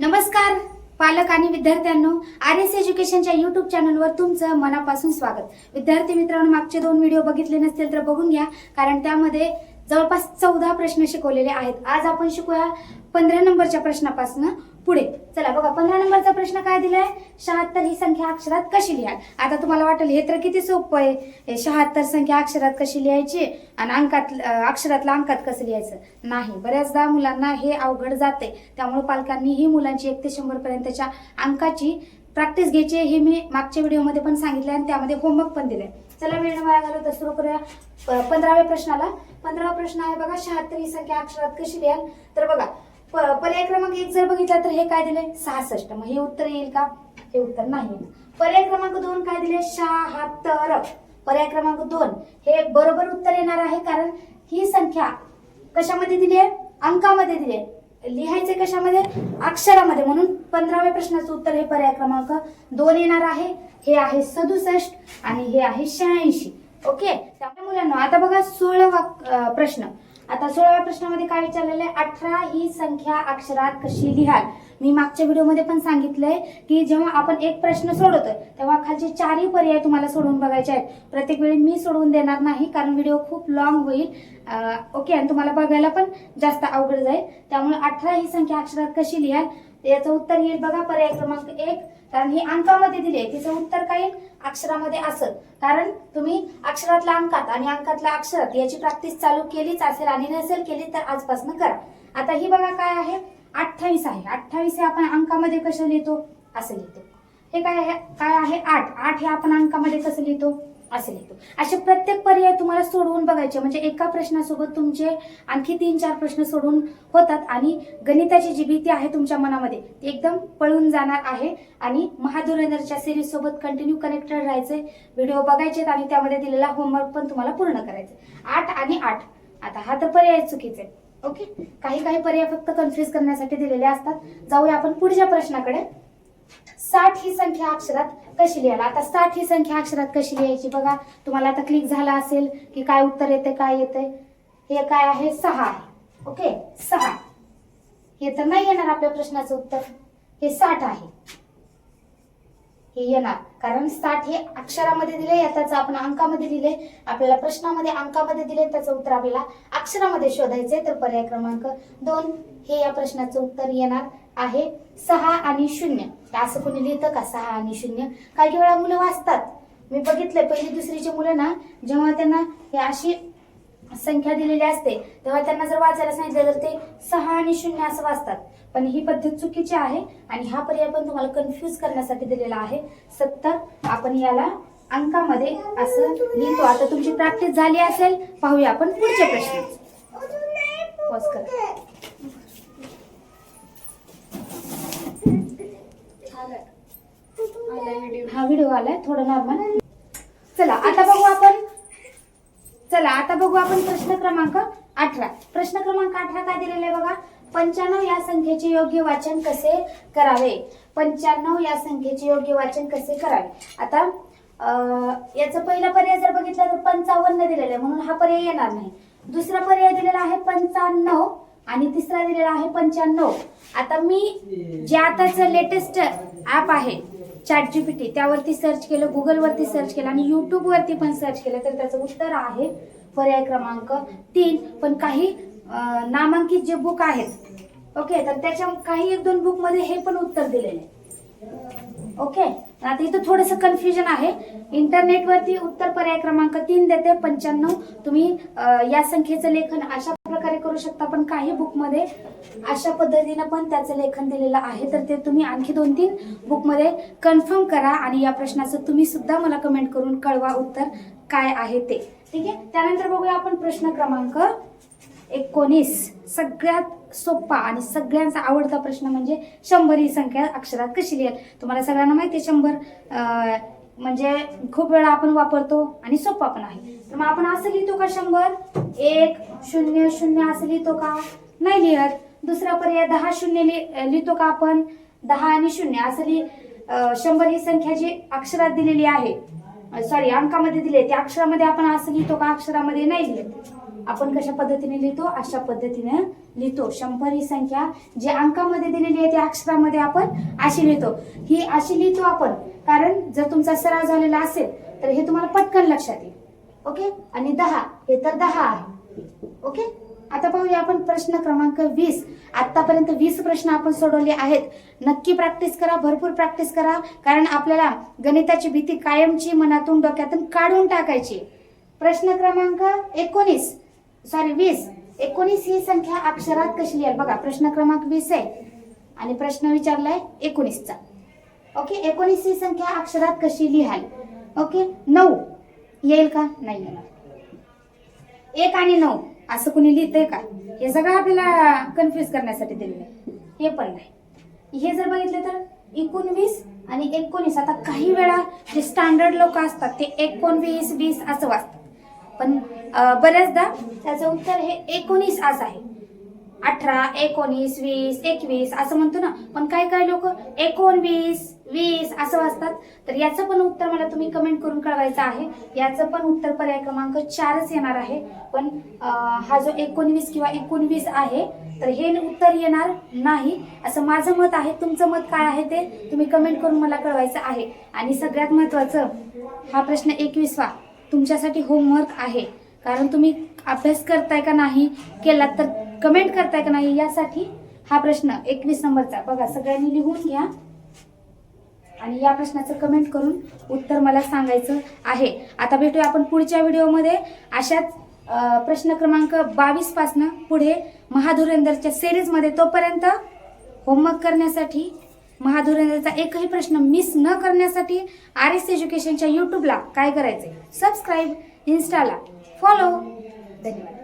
नमस्कार पालक आणि विद्यार्थ्यांनो आर एस एज्युकेशनच्या युट्यूब चॅनलवर तुमचं मनापासून स्वागत. विद्यार्थी मित्रांनो मागचे दोन व्हिडिओ बघितले नसतील तर बघून घ्या कारण त्यामध्ये जवळपास चौदा प्रश्न शिकवलेले आहेत. आज आपण शिकूया पंधरा नंबरच्या प्रश्नापासून. पुढे. चला बघा पंधरा नंबरचा प्रश्न काय दिलाय? शहात्तर ही संख्या अक्षरात कशी लिहाल? आता तुम्हाला वाटेल हे तर किती सोपं आहे? शहात्तर संख्या अक्षरात कशी लिहायची? आणि अंकात अक्षरातला अक्षरातल्या अंकात कसं लिहायचं? नाही. बऱ्याचदा मुलांना हे अवघड जाते त्यामुळे पालकांनी ही मुलांची एक ते शंभर पर्यंतच्या अंकाची प्रॅक्टिस घ्यायची आहे. हे मी मागच्या व्हिडिओमध्ये पण सांगितले आणि त्यामध्ये होमवर्क पण दिलंय. चला वेळ वाया घालू तर सुरू करूया. पंधराव्या प्रश्नाला. पंधरावा प्रश्न आहे बघा शहात्तर ही संख्या अक्षरात कशी लिहाल? तर बघा पर्याय क्रमांक एक जर बघितला तर हे काय दिले सहासष्ट. मग हे उत्तर येईल का? हे उत्तर नाही पर्याय क्रमांक दोन काय दिले शहात्तर. पर्याय क्रमांक दोन. हे बरोबर उत्तर येणार आहे कारण ही संख्या कशामध्ये दिली आहे अंकामध्ये दिली आहे लिहायचे कशामध्ये? अक्षरामध्ये. म्हणून पंधराव्या प्रश्नाचं उत्तर हे पर्याय क्रमांक दोन येणार आहे. हे आहे सदुसष्ट आणि हे आहे शहाऐंशी. ओके? त्यामुळे मुलांना आता बघा सोळावा प्रश्न. आता सोळाव्या प्रश्नामध्ये काय विचारलेलं आहे? अठरा ही संख्या अक्षरात कशी लिहाल? मी मागच्या व्हिडिओमध्ये पण सांगितलंय की जेव्हा आपण एक प्रश्न सोडवतोय तेव्हा खालचे चारही पर्याय तुम्हाला सोडवून बघायचे आहेत. प्रत्येक वेळी मी सोडवून देणार नाही कारण व्हिडिओ खूप लॉंग होईल. ओके आणि तुम्हाला बघायला पण जास्त अवघड जाईल. त्यामुळे अठरा ही संख्या अक्षरात कशी लिहाल? याचं उत्तर येईल बघा पर्याय क्रमांक एक. कारण ही अंकामध्ये दिले आहे तिचं उत्तर काय येईल? अक्षरामध्ये असं. कारण तुम्ही अक्षरातल्या अंकात आणि अंकातल्या अक्षरात याची प्रॅक्टिस चालू केलीच असेल आणि नसेल केली तर आजपासून करा. आता ही बघा काय आहे? अठ्ठावीस आहे. अठ्ठावीस हे आपण अंकामध्ये कसं लिहितो? असं लिहितो. हे काय आहे? काय आहे? आठ. आठ हे आपण अंकामध्ये कसं लिहितो? असेल लिहितो. असे प्रत्येक पर्याय तुम्हाला सोडवून बघायचे. म्हणजे एका प्रश्नासोबत तुमचे आणखी तीन चार प्रश्न सोडवून होतात आणि गणिताची जी भीती आहे तुमच्या मनामध्ये ती एकदम पळून जाणार आहे. आणि महाधुरेंद्रच्या सिरीज सोबत कंटिन्यू कनेक्टेड राहायचे व्हिडिओ बघायचे आणि त्यामध्ये दिलेला होमवर्क पण तुम्हाला पूर्ण करायचे आठ आणि आठ. आता हा तर पर्याय चुकीचे ओके काही काही पर्याय फक्त कन्फ्युज करण्यासाठी दिलेले असतात. जाऊया आपण पुढच्या प्रश्नाकडे. साठ ही संख्या अक्षरात कशी लिहायला? आता साठ ही संख्या अक्षरात कशी लिहायची बघा? तुम्हाला आता क्लिक झाला असेल की काय उत्तर येते काय येते हे काय आहे? सहा आहे. ओके सहा. हे तर नाही येणार आपल्या प्रश्नाचं उत्तर. हे साठ आहे. हे येणार. कारण साठ हे अक्षरामध्ये दिले त्याचं आपण अंकामध्ये दिले. आपल्याला प्रश्नामध्ये अंकामध्ये दिले त्याचं उत्तर आपल्याला अक्षरामध्ये शोधायचंय. तर पर्याय क्रमांक दोन हे या प्रश्नाचं उत्तर येणार. आहे सहा आणि शून्य. असं कोणी लिहितं का? सहा आणि शून्य? काही वेळा मुलं वाचतात. मी बघितलंय पहिली दुसरीची मुलं ना जेव्हा त्यांना हे अशी संख्या दिलेली असते तेव्हा त्यांना जर वाचायला सांगितलं तर ते सहा आणि शून्य असं वाचतात. पण ही पद्धत चुकीची आहे आणि हा पर्याय पण तुम्हाला कन्फ्यूज करण्यासाठी दिलेला आहे. सत्तर आपण याला अंकामध्ये असं लिहितो. आता तुमची प्रॅक्टिस झाली असेल पाहूया आपण पुढचे प्रश्न. पॉज करा. हा व्हिडिओ आलाय थोडं नॉर्मल चला आता बघू आपण. चला आता बघू आपण प्रश्न क्रमांक अठरा. प्रश्न क्रमांक अठरा काय दिलेला आहे बघा? पंच्याण्णव या संख्येचे योग्य वाचन कसे करावे? पंच्याण्णव या संख्येचे योग्य वाचन कसे करावे? आता याचा पहिला पर्याय जर बघितला तर पंचावन्न दिलेला आहे म्हणून हा पर्याय येणार नाही. दुसरा पर्याय दिलेला आहे पंचाण्णव आणि तिसरा दिलेला आहे पंच्याण्णव. आता मी जे आताच लेटेस्ट ऍप आहे चॅट जीपीटी त्यावरती सर्च केलं गुगलवरती सर्च केलं आणि युट्यूबवरती पण सर्च केलं तर त्याचं उत्तर आहे पर्याय क्रमांक तीन. पण काही नामांकित जे बुक आहेत ओके तर त्याच्या काही एक दोन बुकमध्ये हे पण उत्तर दिलेले ओके आता इथं थोडंसं कन्फ्युजन आहे. इंटरनेटवरती उत्तर पर्याय क्रमांक तीन देते पंच्याण्णव. तुम्ही या संख्येचं लेखन अशा प्रकारे करू शकता पण काही बुकमध्ये अशा पद्धतीनं पण त्याचं लेखन दिलेलं आहे. तर ते तुम्ही आणखी दोन तीन बुकमध्ये कन्फर्म करा आणि या प्रश्नाचं तुम्ही सुद्धा मला कमेंट करून कळवा उत्तर काय आहे ते. ठीक आहे? त्यानंतर बघूया आपण प्रश्न क्रमांक एकोणीस. सगळ्यात सोपा आणि सगळ्यांचा आवडता प्रश्न म्हणजे शंभर ही संख्या अक्षरात कशी लिहाल? तुम्हाला सगळ्यांना माहिती आहे शंभर अं, म्हणजे खूप वेळा आपण वापरतो आणि सोपा पण आहे. तर मग आपण असं लिहितो का शंभर? एक शून्य शून्य असं लिहितो का? नाही लिहत. दुसरा पर्याय दहा शून्य लि- लिहितो का आपण? दहा आणि शून्य. असं लिहि शंभर ही संख्या जी अक्षरात दिलेली आहे. सॉरी अंकामध्ये दिले त्या अक्षरामध्ये आपण असं लिहितो का? अक्षरामध्ये नाही लिहित. आपण कशा पद्धतीने लिहितो? अशा पद्धतीने लिहितो. शंभर ही संख्या जी अंकामध्ये दिलेली आहे त्या अक्षरामध्ये आपण अशी लिहितो. ही अशी लिहितो आपण कारण जर तुमचा सराव झालेला असेल तर हे तुम्हाला पटकन लक्षात येईल. ओके? आणि दहा हे तर दहा आहे. ओके? आता पाहूया आपण प्रश्न क्रमांक वीस. आतापर्यंत वीस प्रश्न आपण सोडवले आहेत. नक्की प्रॅक्टिस करा भरपूर प्रॅक्टिस करा. कारण आपल्याला गणिताची भीती कायमची मनातून डोक्यातून काढून टाकायची. प्रश्न क्रमांक एकोणीस. सॉरी वीस. एकोणीस ही संख्या अक्षरात कशी लिहाल बघा प्रश्न क्रमांक वीस आहे. आणि प्रश्न विचारलाय एकोणीसचा. ओके एकोणीस ही संख्या अक्षरात कशी लिहाल? ओके नऊ. येईल का? नाही येणार. एक आणि नऊ असं कुणी लिहितंय का? हे सगळं आपल्याला कन्फ्युज करण्यासाठी दिलेलं आहे. हे पण नाही. हे जर बघितलं तर एकोणवीस आणि एकोणीस आता काही वेळा जे स्टँडर्ड लोक असतात ते एकोणवीस वीस असं वाचतात. पण बऱ्याचदा त्याचं उत्तर हे एकोणीस असं आहे. अठरा एकोणीस वीस एकवीस असं म्हणतो ना. पण काही काही लोक? एकोणवीस वीस असं वाचतात. तर याचं पण उत्तर मला तुम्ही कमेंट करून कळवायचं आहे. याचं पण उत्तर पर्याय क्रमांक चारच येणार आहे. पण हा जो एकोणवीस किंवा एकोणवीस आहे तर हे उत्तर येणार नाही. असं माझं मत आहे. तुमचं मत काय आहे ते तुम्ही कमेंट करून मला कळवायचं आहे. आणि सगळ्यात महत्त्वाचं हा प्रश्न एकवीसवा. तुमच्यासाठी होमवर्क आहे. कारण तुम्ही अभ्यास करताय का नाही केला तर कमेंट करताय का नाही यासाठी हा प्रश्न एकवीस नंबरचा. बघा सगळ्यांनी लिहून घ्या. आणि या प्रश्नाचं कमेंट करून उत्तर मला सांगायचं आहे. आता भेटूया आपण पुढच्या व्हिडिओमध्ये. अशाच प्रश्न क्रमांक बावीस पासनं पुढे महाधुरेंदरच्या सिरीजमध्ये तोपर्यंत होमवर्क करण्यासाठी महाधुरेंदरचा एकही प्रश्न मिस न करण्यासाठी आर एस एज्युकेशनच्या यूट्यूबला काय करायचंय? सबस्क्राईब इन्स्टाला फॉलो de.